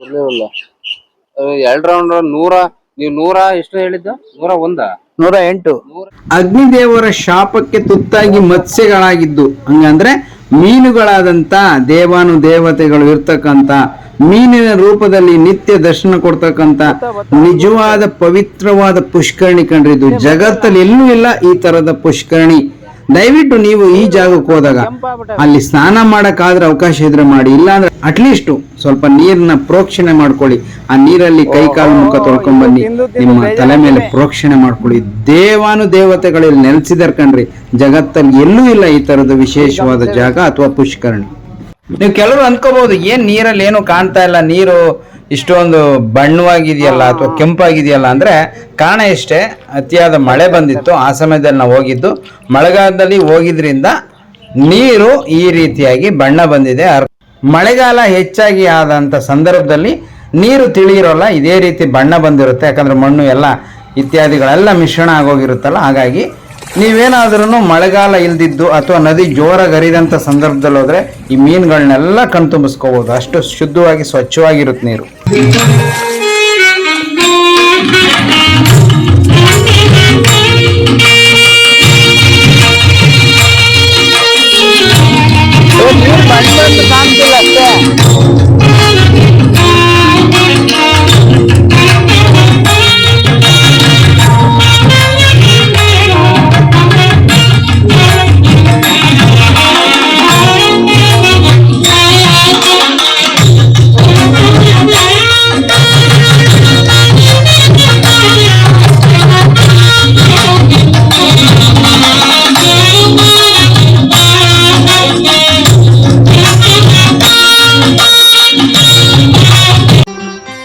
ಇರ್ಲಿಲ್ಲ ಎರಡ್ ರೌಂಡ್ ನೂರ ನೀವು ನೂರ ಎಷ್ಟು ಹೇಳಿದ್ದು? ನೂರ ಒಂದ? ನೂರ ಎಂಟು. ಅಗ್ನಿದೇವರ ಶಾಪಕ್ಕೆ ತುತ್ತಾಗಿ ಮತ್ಸ್ಯಗಳಾಗಿದ್ದು ಹಂಗಂದ್ರೆ ಮೀನುಗಳಾದಂತ ದೇವಾನು ದೇವತೆಗಳು ಇರ್ತಕ್ಕಂತ ಮೀನಿನ ರೂಪದಲ್ಲಿ ನಿತ್ಯ ದರ್ಶನ ಕೊಡ್ತಕ್ಕಂತ ನಿಜವಾದ ಪವಿತ್ರವಾದ ಪುಷ್ಕರಣಿ ಕಂಡ್ರಿದ್ದು ಇದು ಜಗತ್ತಲ್ಲಿ ಎಲ್ಲೂ ಇಲ್ಲ ಈ ತರದ ಪುಷ್ಕರಣಿ. ದಯವಿಟ್ಟು ನೀವು ಈ ಜಾಗಕ್ಕೆ ಹೋದಾಗ ಅಲ್ಲಿ ಸ್ನಾನ ಮಾಡಕ್ಕಾದ್ರೆ ಅವಕಾಶ ಇದ್ರೆ ಮಾಡಿ ಇಲ್ಲಾಂದ್ರೆ ಅಟ್ಲೀಸ್ಟ್ ಸ್ವಲ್ಪ ನೀರನ್ನ ಪ್ರೋಕ್ಷಣೆ ಮಾಡ್ಕೊಳ್ಳಿ. ಆ ನೀರಲ್ಲಿ ಕೈ ಕಾಲು ಮುಖ ತೊಳ್ಕೊಂಡ್ ಬನ್ನಿ. ನಿಮ್ಮ ತಲೆ ಮೇಲೆ ಪ್ರೋಕ್ಷಣೆ ಮಾಡ್ಕೊಳ್ಳಿ. ದೇವಾನು ದೇವತೆಗಳಲ್ಲಿ ನೆಲೆಸಿದಾರೆ ಕಣ್ರಿ. ಜಗತ್ತಲ್ಲಿ ಎಲ್ಲೂ ಇಲ್ಲ ಈ ತರದ ವಿಶೇಷವಾದ ಜಾಗ ಅಥವಾ ಪುಷ್ಕರಣಿ. ನೀವು ಕೆಲವರು ಅನ್ಕೋಬಹುದು ಏನ್ ನೀರಲ್ಲಿ ಏನು ಕಾಣ್ತಾ ಇಲ್ಲ? ನೀರು ಇಷ್ಟೊಂದು ಬಣ್ಣವಾಗಿದೆಯಲ್ಲ ಅಥವಾ ಕೆಂಪಾಗಿದೆಯಲ್ಲ ಅಂದ್ರೆ ಕಾರಣ ಇಷ್ಟೇ. ಅತಿಯಾದ ಮಳೆ ಬಂದಿತ್ತು. ಆ ಸಮಯದಲ್ಲಿ ನಾವು ಹೋಗಿದ್ದು. ಮಳೆಗಾಲದಲ್ಲಿ ಹೋಗಿದ್ರಿಂದ ನೀರು ಈ ರೀತಿಯಾಗಿ ಬಣ್ಣ ಬಂದಿದೆ. ಮಳೆಗಾಲ ಹೆಚ್ಚಾಗಿ ಆದಂಥ ಸಂದರ್ಭದಲ್ಲಿ ನೀರು ತಿಳಿಯಿರೋಲ್ಲ, ಇದೇ ರೀತಿ ಬಣ್ಣ ಬಂದಿರುತ್ತೆ. ಯಾಕಂದರೆ ಮಣ್ಣು ಎಲ್ಲ ಇತ್ಯಾದಿಗಳೆಲ್ಲ ಮಿಶ್ರಣ ಆಗೋಗಿರುತ್ತಲ್ಲ, ಹಾಗಾಗಿ ನೀವೇನಾದ್ರೂ ಮಳೆಗಾಲ ಇಲ್ದಿದ್ದು ಅಥವಾ ನದಿ ಜೋರಾಗಿ ಹರಿದಂಥ ಸಂದರ್ಭದಲ್ಲಿ ಹೋದ್ರೆ ಈ ಮೀನುಗಳನ್ನೆಲ್ಲ ಕಣ್ತುಂಬಿಸ್ಕೋಬೋದು. ಅಷ್ಟು ಶುದ್ಧವಾಗಿ, ಸ್ವಚ್ಛವಾಗಿರುತ್ತೆ ನೀರು.